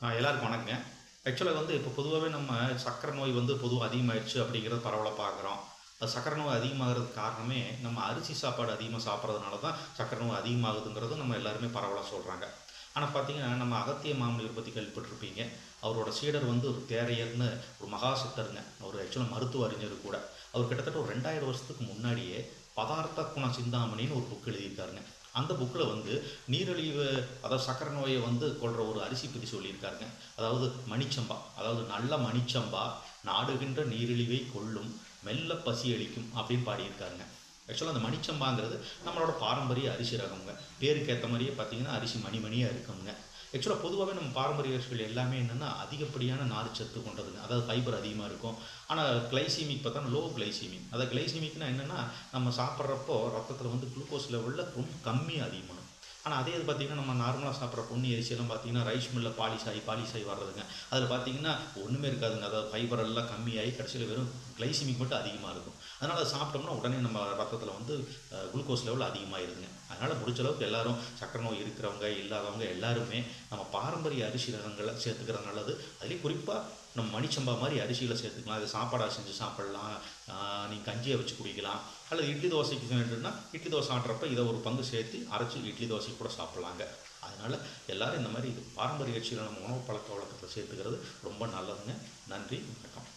எல்லாருக்கும் வணக்கங்க. ஆக்சுவலாக வந்து இப்போ பொதுவாகவே நம்ம சக்கரை நோய் வந்து பொதுவாக அதிகமாயிடுச்சு அப்படிங்கிறத பரவலாக பார்க்குறோம் அது சக்கரை நோய் அதிகமாகிறதுக்கு காரணமே நம்ம அரிசி சாப்பாடு அதிகமாக சாப்பிட்றதுனால தான் சக்கரை நோய் அதிகமாகுதுங்கிறது நம்ம எல்லாருமே பரவலாக சொல்கிறாங்க ஆனால் பார்த்தீங்கன்னா நம்ம அகத்திய மாமனியர் பற்றி கேள்விப்பட்டிருப்பீங்க. அவரோட சீடர் வந்து ஒரு தேரையர்னு ஒரு மகா சித்தருங்க. அவர் ஆக்சுவலாக மருத்துவ அறிஞர் கூட. அவர் கிட்டத்தட்ட ஒரு ரெண்டாயிரம் வருஷத்துக்கு முன்னாடியே பதார்த்த குண சிந்தாமணின்னு ஒரு புக் எழுதியிருக்காருங்க. அந்த புக்கில் வந்து நீரிழிவு அதாவது சக்கரை நோயை வந்து கொள்கிற ஒரு அரிசி பற்றி சொல்லியிருக்காருங்க. அதாவது மணிச்சம்பா அதாவது நல்ல மணிச்சம்பா நாடுகின்ற நீரிழிவை கொல்லும் மெல்ல பசி அளிக்கும் அப்படின்னு பாடியிருக்காருங்க. ஆக்சுவலாக அந்த மணிச்சம்பாங்கிறது நம்மளோட பாரம்பரிய அரிசி ரகம்ங்க. பேருக்கு ஏற்ற மாதிரியே பார்த்தீங்கன்னா அரிசி மணி மணியாக இருக்குங்க ஆக்சுவலாக பொதுவாகவே நம்ம பாரம்பரிய அரிசிகள் எல்லாமே என்னென்னா அதிகப்படியான நார்ச்சத்து கொண்டதுங்க. அதாவது ஃபைபர் அதிகமாக இருக்கும். ஆனால் கிளைசீமிக் பார்த்தா லோ கிளைசீமிக் அதாவது கிளைசீமிக்னா என்னென்னா நம்ம சாப்பிட்றப்போ ரத்தத்தில் வந்து குளுக்கோஸ் லெவலில் ரொம்ப கம்மி அதிகமாக ஆனால் அதே இது பார்த்திங்கன்னா நம்ம நார்மலாக சாப்பிட்ற பொன்னி அரிசியெல்லாம் பார்த்தீங்கன்னா ரைஸ் மில்லில் பாலிஷ் ஆகி பாலிஷ் ஆகி வர்றதுங்க. அதில் பார்த்தீங்கன்னா ஒன்றுமே இருக்காதுங்க. அதாவது ஃபைபர் எல்லாம் கம்மியாகி கடைசியில் வெறும் கிளைசிமிக் மட்டும் அதிகமாக இருக்கும். அதனால் அதை சாப்பிட்டோம்னா உடனே நம்ம ரத்தத்தில் வந்து குளுக்கோஸ் லெவல் அதிகமாகிடுதுங்க அதனால் முடிச்ச அளவுக்கு எல்லாரும் சக்கரை நோய் இருக்கிறவங்க இல்லாதவங்க எல்லாருமே நம்ம பாரம்பரிய அரிசி ரகங்களை சேர்த்துக்கிறது நல்லது. அதுலேயும் குறிப்பாக நம்ம மணிச்சம்பா மாதிரி அரிசியில் சேர்த்துக்கலாம். அது சாப்பாடாக செஞ்சு சாப்பிட்லாம். நீ கஞ்சியை வச்சு குடிக்கலாம். அல்லது இட்லி தோசைக்கு வேண்டும்னா இட்லி தோசை ஆட்டுறப்ப இதை ஒரு பங்கு சேர்த்து அரைச்சி இட்லி தோசை கூட சாப்பிட்லாங்க. அதனால் எல்லாரும் இந்த மாதிரி பாரம்பரிய கட்சியில் நம்ம உணவு பழக்க வழக்கத்தை சேர்த்துக்கிறது ரொம்ப நல்லதுங்க. நன்றி வணக்கம்.